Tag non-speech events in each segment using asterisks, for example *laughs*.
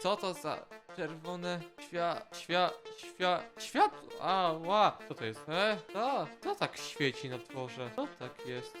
Co to za czerwone świa... świa... świa... światło? A, ła! Co to jest? E? Co? Co tak świeci na dworze? Co tak jest?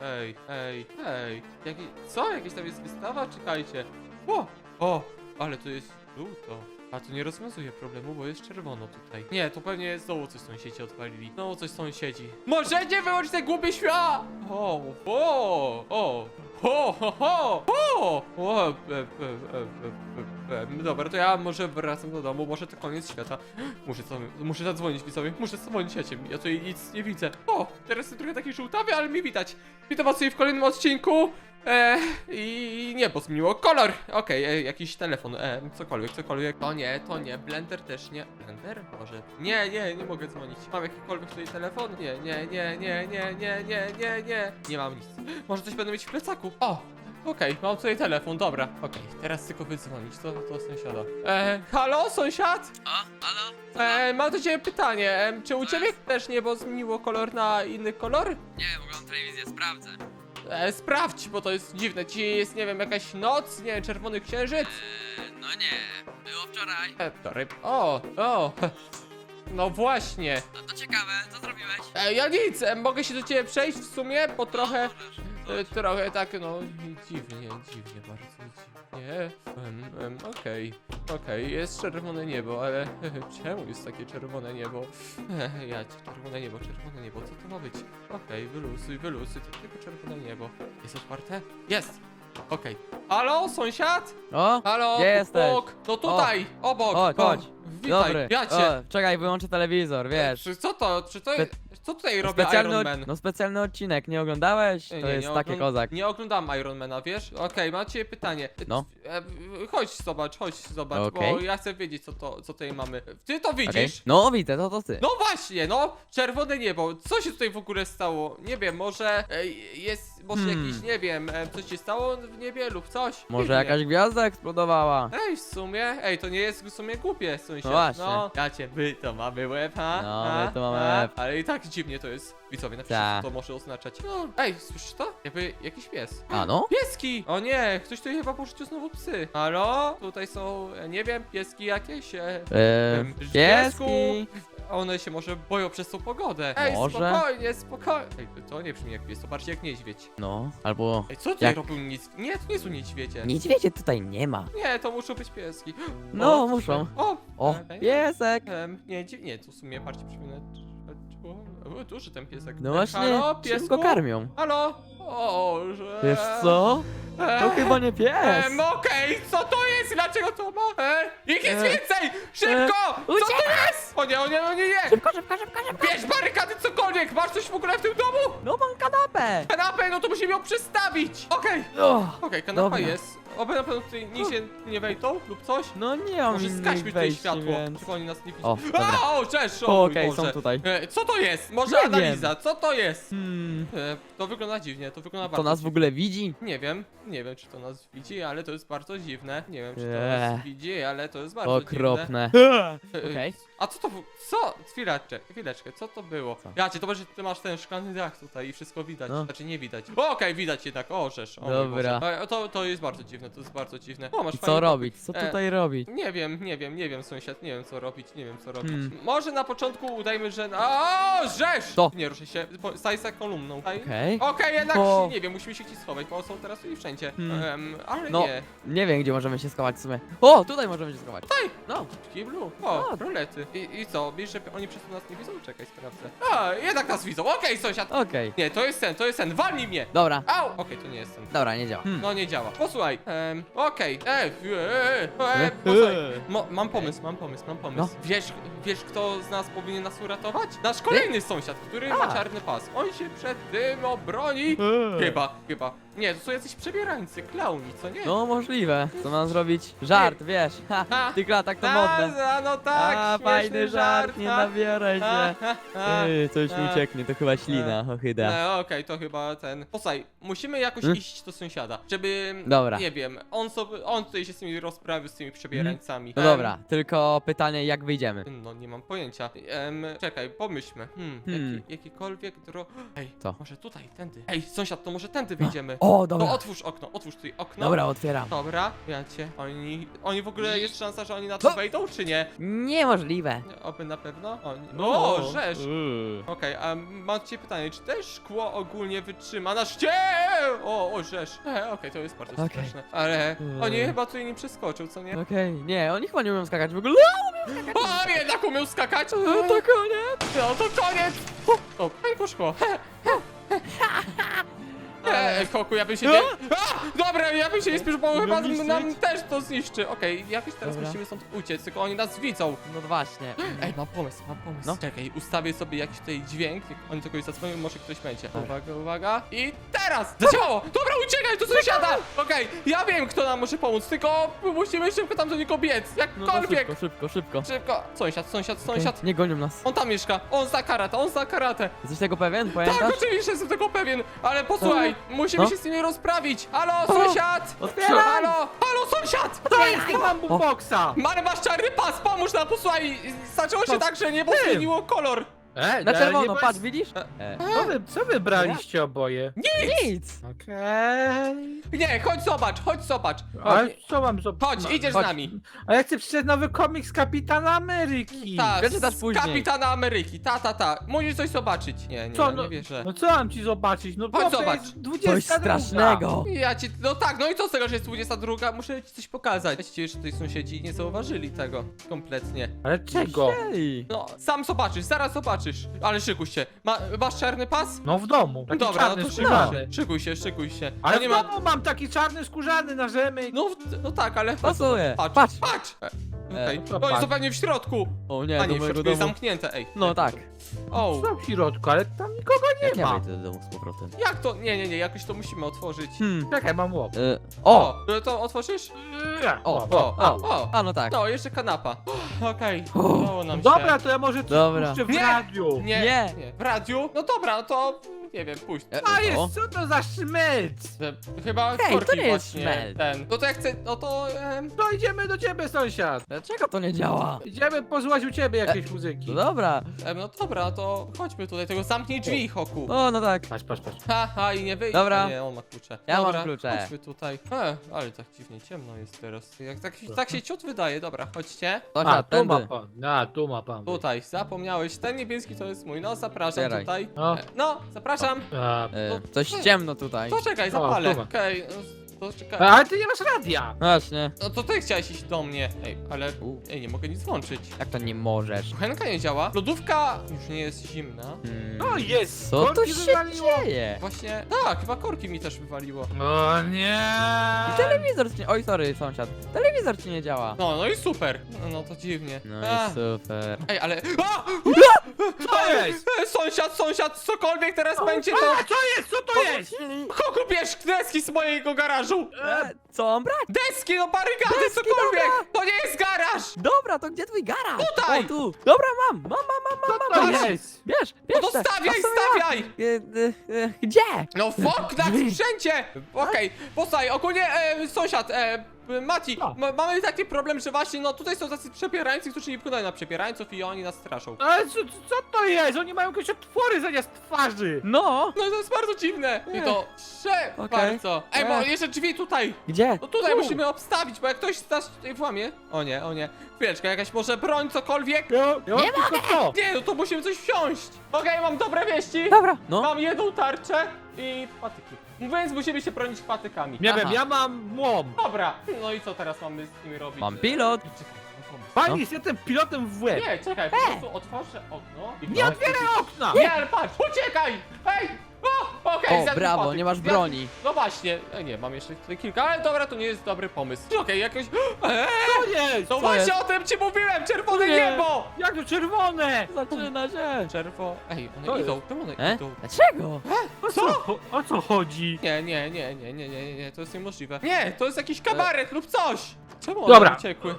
Ej, ej, ej. Jaki... Co? Jakieś tam jest wystawa? Czekajcie. O! O! Ale to jest żółto. A to nie rozwiązuje problemu, bo jest czerwono tutaj. Nie, to pewnie znowu coś sąsiedzi odpalili. Znowu coś sąsiedzi. Możecie wyłączyć te głupie świa! O, o, o, ho, ho, ho, ho! O, e, e, e, e, e, Dobra, to ja może wracam do domu, może to koniec świata. Muszę, muszę zadzwonić widzowie, muszę zadzwonić, ja, cię, ja tutaj nic nie widzę. O, teraz jestem trochę taki żółtawy, ale mi widać. Witam was w kolejnym odcinku. E, I niebo zmieniło kolor. Okej, e, jakiś telefon, e, cokolwiek, cokolwiek. To nie, to nie, blender też nie. Blender? Może. Nie, nie, nie mogę dzwonić. Mam jakikolwiek tutaj telefon? Nie, nie, nie, nie, nie, nie, nie, nie, nie. Nie mam nic. Może coś będę mieć w plecaku. O! Okej, mam tutaj telefon, dobra. Okej, teraz tylko wydzwonić do, do sąsiada. E, halo, sąsiad? O, halo? E, mam do ciebie pytanie. E, czy u ciebie też niebo zmieniło kolor na inny kolor? Nie, oglądam telewizję, sprawdzę. E, sprawdź, bo to jest dziwne. Ci jest, nie wiem, jakaś noc, nie wiem, czerwony księżyc. Eee, no nie, było wczoraj. E, to ryb. O, o. *laughs* No właśnie. No to ciekawe, co zrobiłeś? E, ja nic, e, mogę się do ciebie przejść w sumie, bo trochę, Możesz. E, trochę tak, no, dziwnie, dziwnie, bardzo dziwnie. Em, em, Okej, okej, jest czerwone niebo, ale *laughs* czemu jest takie czerwone niebo? *laughs* Ja, czerwone niebo, czerwone niebo, co to ma być? Okej, wyluzuj, to tylko czerwone niebo. Jest otwarte? Jest! Okej. Halo, sąsiad? O, Halo, Gdzie jesteś? obok, no tutaj, obok. Chodź, o, chodź. Witaj, dobry. ja cię. O, czekaj, wyłączę telewizor, wiesz. Czy co to, czy to, Spe- co tutaj robi Specjalny, Iron od- Man? no specjalny odcinek, nie oglądałeś? To Nie, jest takie ogląd- kozak. Nie oglądam Ironmana, wiesz? Okej, mam ciebie pytanie. No. E, w- Chodź zobacz, chodź zobacz, bo Okej. ja chcę wiedzieć co to, co tutaj mamy. Ty to Okej. widzisz? No widzę, to to ty. No właśnie, no, czerwone niebo. Co się tutaj w ogóle stało? Nie wiem, może e, jest, może Hmm. jakiś, nie wiem, e, coś się stało w niebie lub coś? Może Dziwnie. jakaś gwiazda eksplodowała. Ej, w sumie, ej, to nie jest w sumie głupie, sąsiad. No właśnie. No, my to mamy łeb, ha? No, ha? my to mamy ha? łeb. Ale i tak dziwnie to jest. Widzowie, napiszcie, Ta. co to może oznaczać. No, ej, słyszysz to? Jakby jakiś pies. A no? Pieski! O nie, ktoś tu chyba porzucił znowu psy. Halo? Tutaj są, e, nie wiem, pieski jakieś. E, Eee, Em, pieski. One się może boją przez tą pogodę. Ej, Może? spokojnie, spokojnie. Ej, to nie brzmi jak pies, to bardziej jak niedźwiedź. No, albo... Ej, co tutaj Jak- robił nic? Nie, to nie są niedźwiedzie. Niedźwiedzie tutaj nie ma. Nie, to muszą być pieski. No, O, muszą. O, O, ej, piesek. Em, nie, nie, tu w sumie bardziej przypomina. O, o, duży ten piesek. No właśnie, Halo, czym piesku? go karmią? Halo? O, że... Wiesz co? To chyba nie pies. Em, okej, co to jest? Dlaczego to ma? E, ich jest E, więcej! Szybko! Co to uciekaj! jest? O nie, o nie, o nie, nie! Szybko, szybko, szybko, szybko. Bierz barykady, cokolwiek! Masz coś w ogóle w tym domu? No mam kanapę. Kanapę, no to musimy ją przestawić! Okej, O, okej, kanapa Dobra. jest. Oby na pewno tutaj nikt się nie wejdą lub coś. no nie mam Może innych skaźmy tutaj wejść, światło, więc... tylko oni nas nie widzą. O, dobra. A, o, cześć! O, O, mój okej, Boże. są tutaj. E, co to jest? Może Nie analiza, co to jest? Hmm, E, to wygląda dziwnie, to wygląda to bardzo nas w ogóle widzi? Nie wiem, nie wiem czy to nas widzi, ale to jest bardzo dziwne. Nie wiem czy to Eee. nas widzi, ale to jest bardzo Okropne. dziwne. *laughs* E, Okej. A co to w- Co? Chwileczkę, chwileczkę, co to było? Co? Ja cię, to będzie, ty masz ten szklany dach tutaj i wszystko widać. No. Znaczy nie widać. O, Okej, widać jednak, o żeż. O, mój Dobra. Boże. E, To, to jest bardzo dziwne, to jest bardzo dziwne. O, masz I co robić? Co E, tutaj robić? Nie wiem, nie wiem, nie wiem sąsiad, nie wiem co robić, nie wiem co robić. Hmm. Może na początku udajmy, że... O, żeż! Co? Nie ruszaj się, po- staj za kolumną. Okej. Okej, jednak O. nie wiem, musimy się gdzieś schować, bo są teraz tu i wszędzie. Hmm. Em, ale No. nie. Nie wiem, gdzie możemy się schować w sumie. O, tutaj możemy się schować. Tutaj! No, kiblu? O, O. rolety. I, I co, wiesz, że oni przez to nas nie widzą? Czekaj, sprawdzę. A, jednak nas widzą. Okej, sąsiad. okej. Nie, to jest ten, to jest ten. Walnij mnie! Dobra, Au! Okej, to nie jest ten. dobra, nie działa. Hmm. No nie działa. Posłuchaj. Okej. E, e, e, e, posłuchaj. Mo, mam pomysł, mam pomysł, mam pomysł. No. Wiesz, wiesz kto z nas powinien nas uratować? Nasz kolejny sąsiad, który A. ma czarny pas. On się przed tym obroni. Chyba, chyba. Nie, to są jacyś przebierańcy, klauni, co nie? No możliwe. Co mam zrobić? Żart, wiesz. Ha, tych latach to modne. no tak, A, śmieszny fajny żart, nie ha. nabiorę Ha, się. ha, ha. Ej, coś mi a, ucieknie, to chyba ślina, ochyda. E, Okej, to chyba ten. Posłuchaj, musimy jakoś Hmm? iść do sąsiada, żeby. Dobra. Nie wiem. Wiem, on sobie, on tutaj się z tymi rozprawił, z tymi przebierańcami. No Em, dobra, tylko pytanie, jak wyjdziemy? No nie mam pojęcia. Em, czekaj, pomyślmy. Hmm, Hmm. Jaki, jakikolwiek dro... Ej, Co? może tutaj, tędy. Ej, sąsiad, to może tędy wyjdziemy. O, To dobra. otwórz okno, otwórz tutaj okno. Dobra, otwieram. Dobra, ja cię. Oni, oni w ogóle jest szansa, że oni na to No. wejdą, czy nie? Niemożliwe. Nie, Oby na pewno? Oni... No. O, rzesz! Uuu. Okej, a mam cię pytanie, czy też szkło ogólnie wytrzyma na szcie? O, o, rzesz. E, Okej, to jest bardzo Okej. straszne. Ale oni chyba tutaj nie przeskoczył, co nie? Okej, nie, oni chyba nie umieją skakać w ogóle. O, jednak umiał skakać! No to koniec. No to koniec! O, pękło szkło. Eee, Koku, ja bym się nie... A! Dobra, ja bym się nie spieszył, bo chyba nam też to zniszczy. Okej, jakoś teraz Dobra. musimy stąd uciec, tylko oni nas widzą. No właśnie. *gasps* Ej, mam pomysł, mam pomysł. No. Czekaj, ustawię sobie jakiś tutaj dźwięk, jak oni kogoś zadzwonią, może ktoś będzie. Dobra. Uwaga, uwaga. I teraz! Zadziałało! Dobra, uciekaj, to sąsiada! Okej, ja wiem, kto nam może pomóc, tylko musimy szybko tam do niego biec, No to jakkolwiek! szybko, szybko, szybko. Szybko! Sąsiad, sąsiad, sąsiad! Nie gonią nas. On tam mieszka, on zna karatę, on zna karatę! Jesteś tego pewien? Tak, Pamiętasz? oczywiście jestem tego pewien, ale posłuchaj, musimy No. się z nimi rozprawić! Halo, sąsiad! Otwieram! Halo, halo, sąsiad! To jest, nie mam boomboxa! Ale masz czarny pas, pomóż nam, posłuchaj! Zaczęło się To tak, że niebo ty. zmieniło kolor! E, Na ale czerwono, nie patrz, widzisz? E. Co, wy, co wybraliście oboje? Nic! Okej. Nie, chodź zobacz, chodź zobacz! Ale Chodź, co mam zrobić? chodź idziesz z nami! A ja chcę przeczytać nowy komiks Kapitana Ameryki. Tak, Przeczytasz z później. Kapitana Ameryki, ta, ta, ta. Musisz coś zobaczyć. Nie, nie, Co, no, no, nie wierzę. no co mam ci zobaczyć? No Chodź zobacz. Coś 22. strasznego. Ja ci, no tak, no i co z tego, że jest 22? Muszę ci coś pokazać. Właściwie, że tutaj sąsiedzi nie zauważyli tego kompletnie. Ale czego? Ej. No, sam zobaczysz, zaraz zobaczysz. Ale szykuj się. Ma, masz czarny pas? No w domu. Taki Dobra, no czarny, to szykuj skórzany. się, szykuj się, szykuj się. Ale no nie w ma... domu mam taki czarny skórzany na rzemy. No, w- no tak, ale... Pasuje. Patrz, Patrz. patrz! E, Okej, no to patrz. jest to pewnie w środku. O nie, A do nie, w mojego środku jest domu. zamknięte, ej. No tak. O, w środku, ale tam nikogo nie Jak ja ma. wejdę do domu z powrotem? jak to? Nie, nie, nie, jakoś to musimy otworzyć. Hmm. Czekaj, mam łop. Y, o! O, to otworzysz? O, o, O, o. o. A no tak. No, jeszcze kanapa. Okej, O. udało nam się. Dobra, to ja może coś Dobra. puszczę w Nie. radiu. Nie, Nie. nie. W radiu? No dobra, no to nie wiem, puść. E, A o. jest, co to za szmyt? E, Chyba Hej, to korki nie jest właśnie szmel. ten. No to jak chcę, no to... em, To idziemy do ciebie, sąsiad. Dlaczego to nie działa? Idziemy posłuchać u ciebie jakiejś muzyki. No dobra. em, no dobra, to chodźmy tutaj, tego zamknij drzwi, Hoku. O, no tak. Patrz, patrz, patrz. Ha, ha, i nie wyjdzie. Dobra. A Nie, on ma klucze. Ja mam dobra, klucze. chodźmy tutaj. E, ale tak dziwnie ciemno jest teraz. Jak tak, tak się ciut wydaje, dobra, chodźcie. A, Sąsiad, tu ma tędy. pan. A, tu ma pan. Tutaj, zapomniałeś, ten niebieski to jest mój, no zapraszam Otwieraj. tutaj. No. E, no, zapraszam. A, E, coś ciemno tutaj. To czekaj, O, zapalę. Okej, no, to czekaj. ale ty nie masz radia. Właśnie. No to ty chciałeś iść do mnie. Ej, ale... U. Ej, nie mogę nic włączyć. Jak to nie możesz? Kuchenka nie działa. Lodówka już nie jest zimna. Hmm. No jest, Co tu korki się wywaliło. dzieje? Właśnie, tak, chyba korki mi też wywaliło. O nie. I telewizor ci nie... Oj, sorry, sąsiad. Telewizor ci nie działa. No, no i super. No, no to dziwnie. No A, i super. Ej, ale... A! Co jest? E, Sąsiad, sąsiad, cokolwiek teraz będzie, to... A, co jest? Co to jest? Kogo bierz deski z mojego garażu? E, co mam brać? Deski, no barykady, Deski, cokolwiek! dobra. To nie jest garaż! Dobra, to gdzie twój garaż? Tutaj! O, tu. Dobra, mam, mam, mam, mam, mam, Co mam. Masz. jest? Bierz, No bierz to te. stawiaj, A co ja? stawiaj! E, e, e, Gdzie? No w oknach, Drzwi. wszędzie! Okej, posłuchaj, ogólnie e, sąsiad, e, Mati, Co? ma, mamy taki problem, że właśnie, no tutaj są tacy przebierańcy, którzy nie wyglądają na przebierańców i oni nas straszą. Ale co, co to jest? Oni mają jakieś otwory zamiast twarzy. No. No to jest bardzo dziwne. I Nie. to trze Okej. bardzo. Ej, bo Ech. jeszcze drzwi tutaj. Gdzie? No tutaj Tu. musimy obstawić, bo jak ktoś nas tutaj włamie. O nie, o nie. Chwileczkę, jakaś może broń, cokolwiek. Ja, ja mam tylko to. Nie, no to musimy coś wziąć. Okej, mam dobre wieści. Dobra. No. Mam jedną tarczę i patyki. Więc musimy się bronić patykami. Nie Aha. wiem, ja mam młom. Dobra, no i co teraz mamy z nimi robić? Mam pilot. Czekaj, mam pomysł. Pani, No. jestem pilotem w łeb. Nie, czekaj, po prostu otworzę okno. i- Nie otwieraj okna! Nie, ale patrz, uciekaj! Ej! Okej, O, brawo, patyk. nie masz broni. No właśnie, e, nie, mam jeszcze tutaj kilka, ale dobra, to nie jest dobry pomysł. Okej, jakoś... Eee, To jest! no właśnie jest? o tym ci mówiłem, czerwone Nie. niebo! Jak to czerwone? Zaczyna się. Czerwo... Ej, To one idą, czemu one E? idą? Dlaczego? O co? O co chodzi? Nie, nie, nie, nie, nie, nie, nie, nie, to jest niemożliwe. Nie, to jest jakiś kabaret lub coś! Czemu one Dobra. uciekły?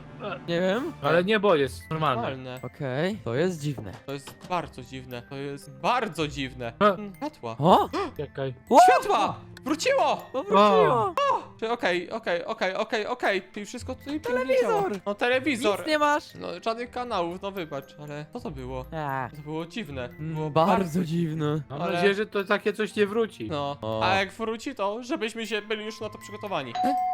Nie wiem. Ale niebo jest normalne. Normalne. Okej, to jest dziwne. To jest bardzo dziwne, to jest bardzo dziwne. E. Światła. O! Czekaj. Światła! Wróciło! No wróciło! Czy- Okej, okej, okej, okej, okej. Czyli wszystko tutaj pięknie działa. Telewizor! No telewizor. Nic nie masz! No żadnych kanałów, no wybacz, ale co to było? A, To było dziwne. mm, Było bardzo dziwne. Mam Ale- nadzieję, że to takie coś nie wróci. No, O. a jak wróci to, żebyśmy się byli już na to przygotowani.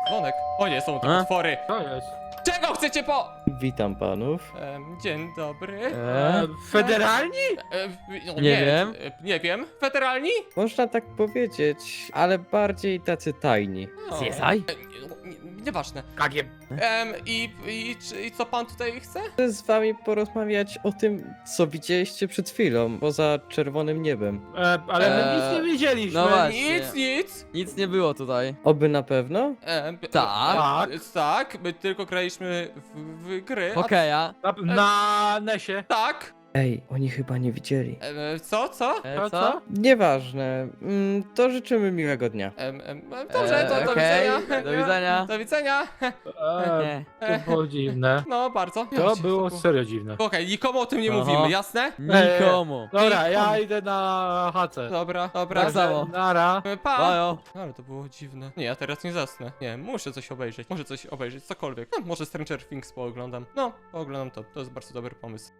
Dzwonek. O nie, są to E? potwory. To jest. Czego chcecie po... Witam panów. Em, dzień dobry. E? E, federalni? E, no, Nie wiem. e, Nie wiem. Federalni? Można tak powiedzieć, ale bardziej tacy tajni. No. CSI? E, Nieważne. Kagiem. Em, i, i, czy- I co pan tutaj chce? Chcę z wami porozmawiać o tym, co widzieliście przed chwilą, poza czerwonym niebem. E, ale my E, nic nie wiedzieliśmy. no właśnie. Nic, nic. Nic nie było tutaj. Oby na pewno? Em, Tak. e, tak, my tylko graliśmy w, w gry. a- Hokeja. Na, na Nesie. Tak. Ej, oni chyba nie widzieli. Em, co, co? E, co? Nieważne, mm, to życzymy miłego dnia. Em, em, em, dobrze, to do okej, widzenia. do widzenia. Do widzenia. E, to było dziwne. No, bardzo. To było serio dziwne. Okej, nikomu o tym nie Aha. mówimy, jasne? Nikomu. Dobra, ja idę na chatę. Dobra, dobra. Tak samo. Nara. Pa! Bajo. Ale to było dziwne. Nie, ja teraz nie zasnę. Nie, muszę coś obejrzeć. Muszę coś obejrzeć, cokolwiek. No, może Stranger Things pooglądam. No, pooglądam to. To jest bardzo dobry pomysł.